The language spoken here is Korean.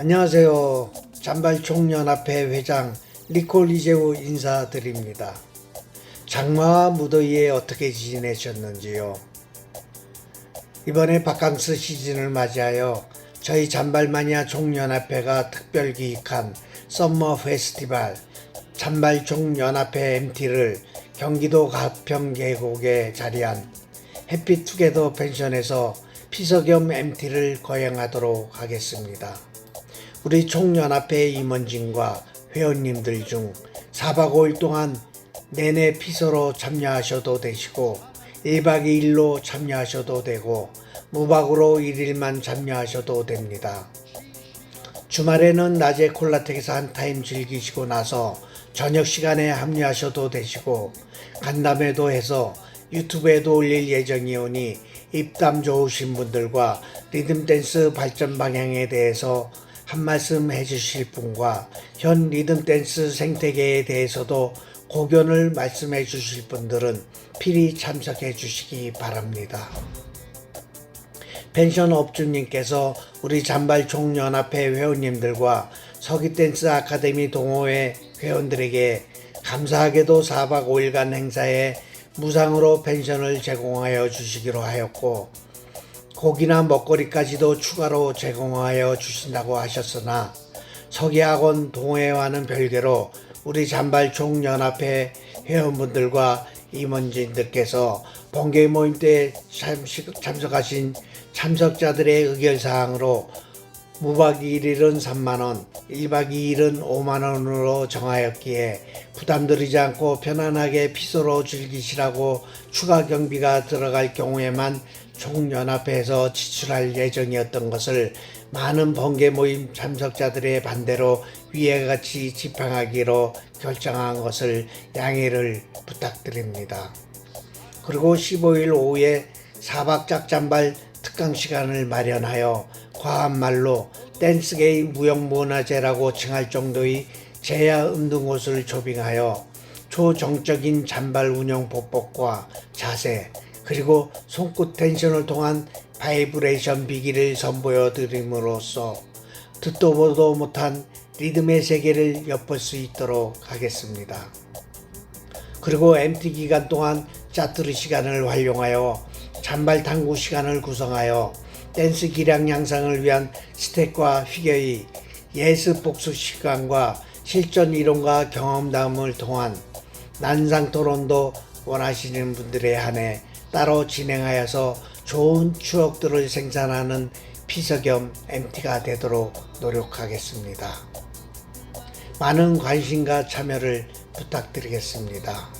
안녕하세요. 잔발총연합회 회장 이재우 인사드립니다. 장마와 무더위에 어떻게 지내셨는지요? 이번에 바캉스 시즌을 맞이하여 저희 잔발마니아 총연합회가 특별 기획한 썸머 페스티벌 잔발총연합회 MT를 경기도 가평 계곡에 자리한 해피투게더 펜션에서 피서 겸 MT를 거행하도록 하겠습니다. 우리 총연합회 임원진과 회원님들 중 4박 5일 동안 내내 피서로 참여하셔도 되시고 1박 2일로 참여하셔도 되고 무박으로 1일만 참여하셔도 됩니다. 주말에는 낮에 콜라텍에서 한 타임 즐기시고 나서 저녁 시간에 합류하셔도 되시고 간담회도 해서 유튜브에도 올릴 예정이오니 입담 좋으신 분들과 리듬 댄스 발전 방향에 대해서 한 말씀 해주실 분과 현 리듬 댄스 생태계에 대해서도 고견을 말씀해 주실 분들은 필히 참석해 주시기 바랍니다. 펜션 업주님께서 우리 잔발 총연합회 회원님들과 서기댄스 아카데미 동호회 회원들에게 감사하게도 4박 5일간 행사에 무상으로 펜션을 제공하여 주시기로 하였고 고기나 먹거리까지도 추가로 제공하여 주신다고 하셨으나 서기학원 동호회와는 별개로 우리 잔발 총연합회 회원분들과 임원진들께서 번개 모임 때 참석하신 참석자들의 의결사항으로 무박 1일은 3만원, 1박 2일은 5만원으로 정하였기에 부담드리지 않고 편안하게 피서로 즐기시라고 추가 경비가 들어갈 경우에만 총연합회에서 지출할 예정이었던 것을 많은 번개 모임 참석자들의 반대로 위와 같이 집행하기로 결정한 것을 양해를 부탁드립니다. 그리고 15일 오후에 사박 짝잠발 특강 시간을 마련하여 과한 말로 댄스게임 무형문화재라고 칭할 정도의 제야 운동옷을 조빙하여 초정적인 잔발 운영 보법과 자세 그리고 손끝 텐션을 통한 바이브레이션 비기를 선보여 드림으로써 듣도 보도 못한 리듬의 세계를 엿볼 수 있도록 하겠습니다. 그리고 MT 기간 동안 짜투리 시간을 활용하여 잔발 탐구 시간을 구성하여 댄스 기량 양상을 위한 스텝과 피겨의 예습 복수 시간과 실전 이론과 경험담을 통한 난상 토론도 원하시는 분들에 한해 따로 진행하여서 좋은 추억들을 생산하는 피서 겸 MT가 되도록 노력하겠습니다. 많은 관심과 참여를 부탁드리겠습니다.